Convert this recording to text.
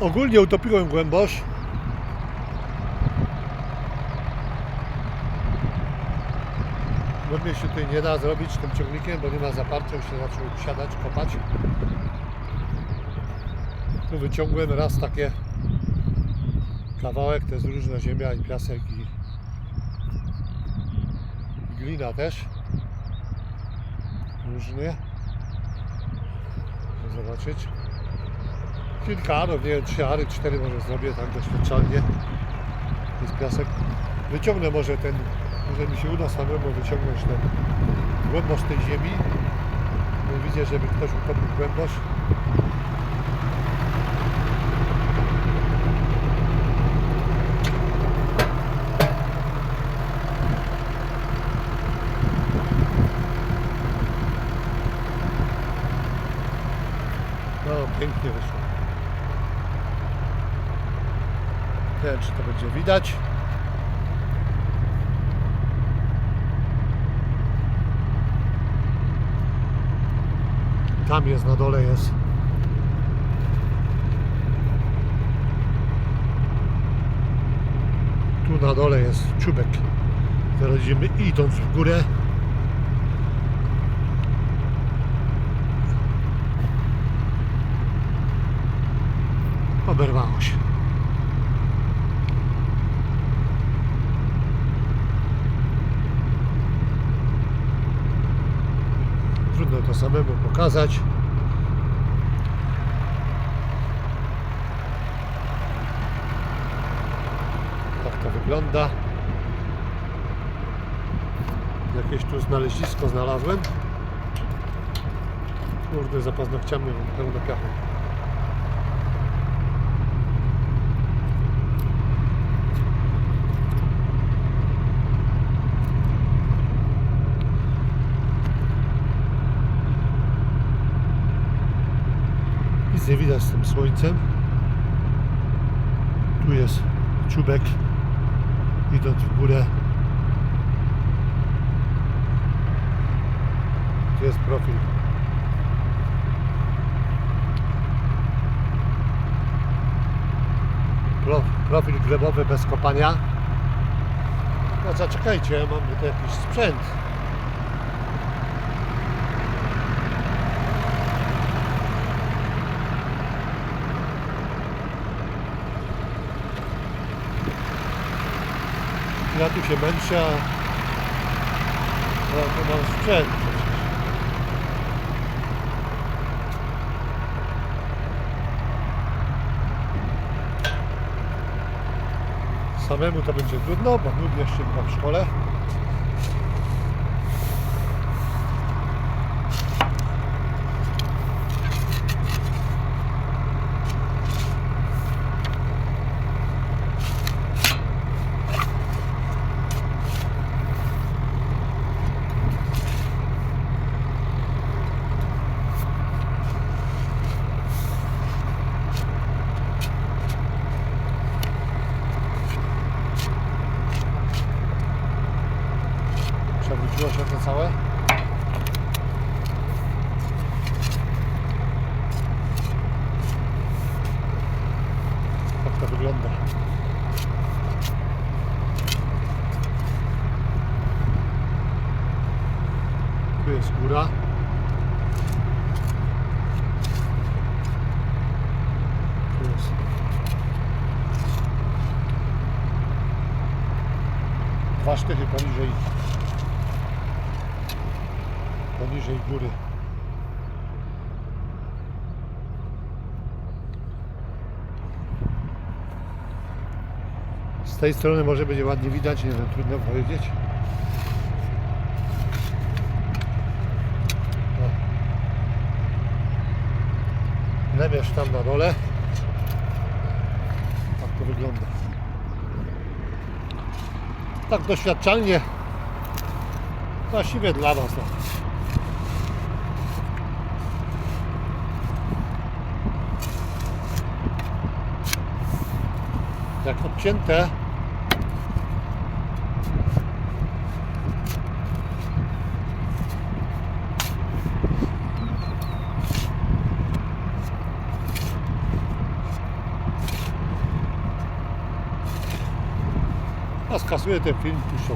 Ogólnie utopiłem głębosz. Głębiej się tutaj nie da zrobić tym ciągnikiem, bo nie ma zaparcia, już się zaczął siadać, kopać. Tu wyciągłem raz takie kawałek, to jest różna ziemia i piasek i, glina też. Różnie. Zobaczyć. Kilka arów, nie wiem, trzy ary, cztery może zrobię tak doświadczalnie. Jest piasek. Wyciągnę może ten, może mi się uda samemu wyciągnąć ten głębosz tej ziemi. Nie widzę, żeby ktoś utopił głębosz. No, pięknie wyszło. Nie wiem, czy to będzie widać. Tam jest, na dole jest. Tu na dole jest czubek. Teraz idziemy idąc w górę. Oberwało się. Trudno to samemu pokazać. Tak to wygląda. Jakieś tu znalezisko znalazłem. Kurde, za paznokciami pełno piachu. Nie widać z tym słońcem. Tu jest czubek. Idąc w górę. Tu jest profil. Pro, profil glebowy bez kopania. No zaczekajcie, mam tutaj jakiś sprzęt. Ja tu się męczę, a tu mam sprzęt. Samemu to będzie trudno, bo nudnie jeszcze chyba w szkole. Przewróciło się to całe. Tak to wygląda. Tu jest góra. Tu jest dwa sztychy poniżej poniżej góry. Z tej strony może będzie ładnie widać, nie wiem, trudno powiedzieć. O. Nemiesz tam na dole. Tak to wygląda. Tak doświadczalnie Właściwie dla Was. jak odcięte. A skasuję ten film i puszczę